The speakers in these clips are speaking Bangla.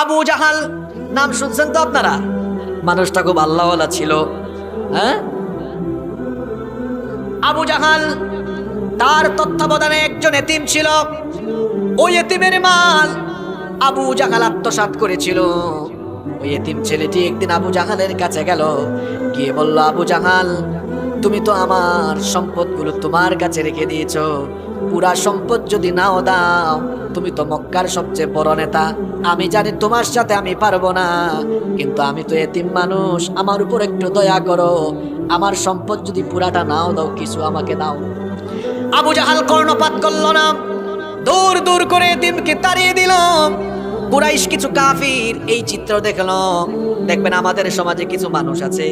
আবু জাহাল, নাম শুনছেন তো আপনারা? মানুষটা খুব আল্লাহওয়ালা ছিল হ্যাঁ? আবু জাহাল, তার তত্ত্বাবধানে একজন এতিম ছিল। ওই এতিমের মাল আবু জাহাল আত্মসাৎ করেছিল। ওই এতিম ছেলেটি একদিন আবু জাহালের কাছে গেল, গিয়ে বলল, আবু জাহাল তুমি তো আমার সম্পদগুলো তোমার কাছে রেখে দিয়েছ। পুরা সম্পদ যদি নাও দাও, তুমি তো মক্কার সবচেয়ে বড় নেতা। আমি জানি তোমার সাথে আমি পারব না, কিন্তু আমি তো এতিম মানুষ। আমার উপর একটু দয়া করো। আমার সম্পদ যদি পুরাটা নাও দাও, কিছু আমাকে দাও। আবু জাহাল কর্ণপাত করল না। দূর দূর করে এতিমকে তাড়িয়ে দিল। কুরাইশ কিছু কাফির এই চিত্র দেখল। দেখবেন আমাদের সমাজে কিছু মানুষ আছে,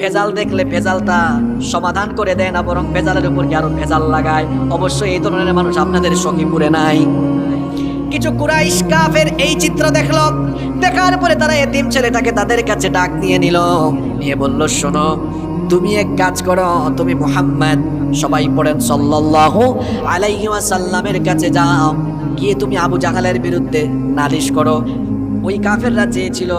ভেজাল দেখলে ভেজালটা সমাধান করে দেয় না, বরং ভেজালের উপর কি আরও ভেজাল লাগায়? অবশ্যই এই ধরনের মানুষ আপনাদের সখীপুরে নাই। কিছু কুরাইশ কাফের এই চিত্র দেখল। দেখার পরে তারা এতিম ছেলেটাকে তাদের কাছে ডাক নিয়ে নিল। নিয়ে বলল, শোনো, তুমি এক কাজ করো, তুমি মুহাম্মদ, সবাই পড়েন সাল্লাল্লাহু আলাইহি ওয়াসাল্লামের কাছে যাও। গিয়ে তুমি আবু জাহালের বিরুদ্ধে নালিশ করো। ওই কাফেররা চেয়েছিল,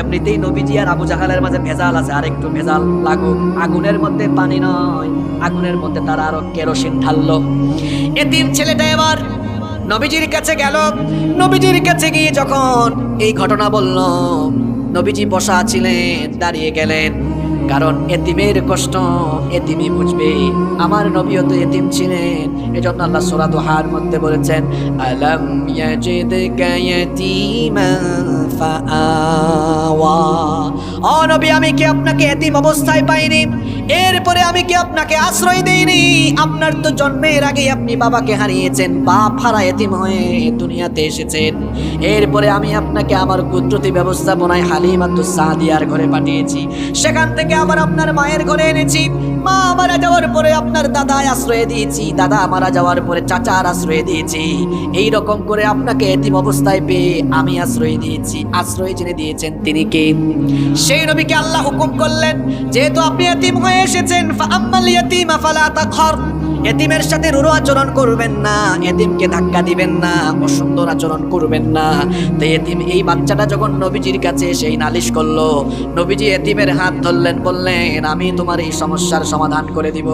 এমনিতেই নবীজি আর আবু জাহালের মাঝে ভেজাল আছে আর একটু ভেজাল লাগুক। আগুনের মধ্যে পানি নয়, আগুনের মধ্যে তারা আরও কেরোসিন ঢাললো। এতিম ছেলেটা এবার নবীজির কাছে গেল। নবীজির কাছে গিয়ে যখন এই ঘটনা বলল, নবীজি বসা ছিলেন, দাঁড়িয়ে গেলেন। কারণ এতিমের কষ্ট এতিমই বুঝবে। আমার নবীও তো এতিম ছিলেন। এজন্য আল্লাহ সূরা দোহার মধ্যে বলেছেন, আলম ও নবী, আমি কি আপনাকে এতিম অবস্থায় পাইনি? এরপরে আমি কি আপনাকে আশ্রয় দেইনি? আপনার তো জন্মের আগে আপনি বাবাকে হারিয়েছেন, বাপ হারা এতিম হয়ে দুনিয়াতে এসেছেন। এরপরে আমি আপনাকে আমার কুদরতি ব্যবস্থাপনায় হালিমাতু সাদিয়ার ঘরে পাঠিয়েছি। সেখান থেকে আবার আপনার মায়ের ঘরে এনেছি। মা মারা যাওয়ার পরে আপনার দাদায় আশ্রয় দিয়েছি। দাদা মারা যাওয়ার পরে চাচার আশ্রয় দিয়েছি। এই রকম করে আপনাকে এতিম অবস্থায় পেয়ে আমি আশ্রয় দিয়েছি। আশ্রয় জেনে দিয়েছেন তিনি কে? সেই নবীকে আল্লাহ হুকুম করলেন, যেহেতু আপনি এতিম হয়ে এসেছেন এতিমের সাথে রুরু আচরণ করবেন না এতিমকে ধাক্কা দিবেন না, অসুন্দর আচরণ করবেন না। তো এতিম এই বাচ্চাটা যখন নবীজির কাছে সেই নালিশ করল, নবীজি এতিমের হাত ধরলেন, বললেন, আমি তোমার এই সমস্যার সমাধান করে দিব।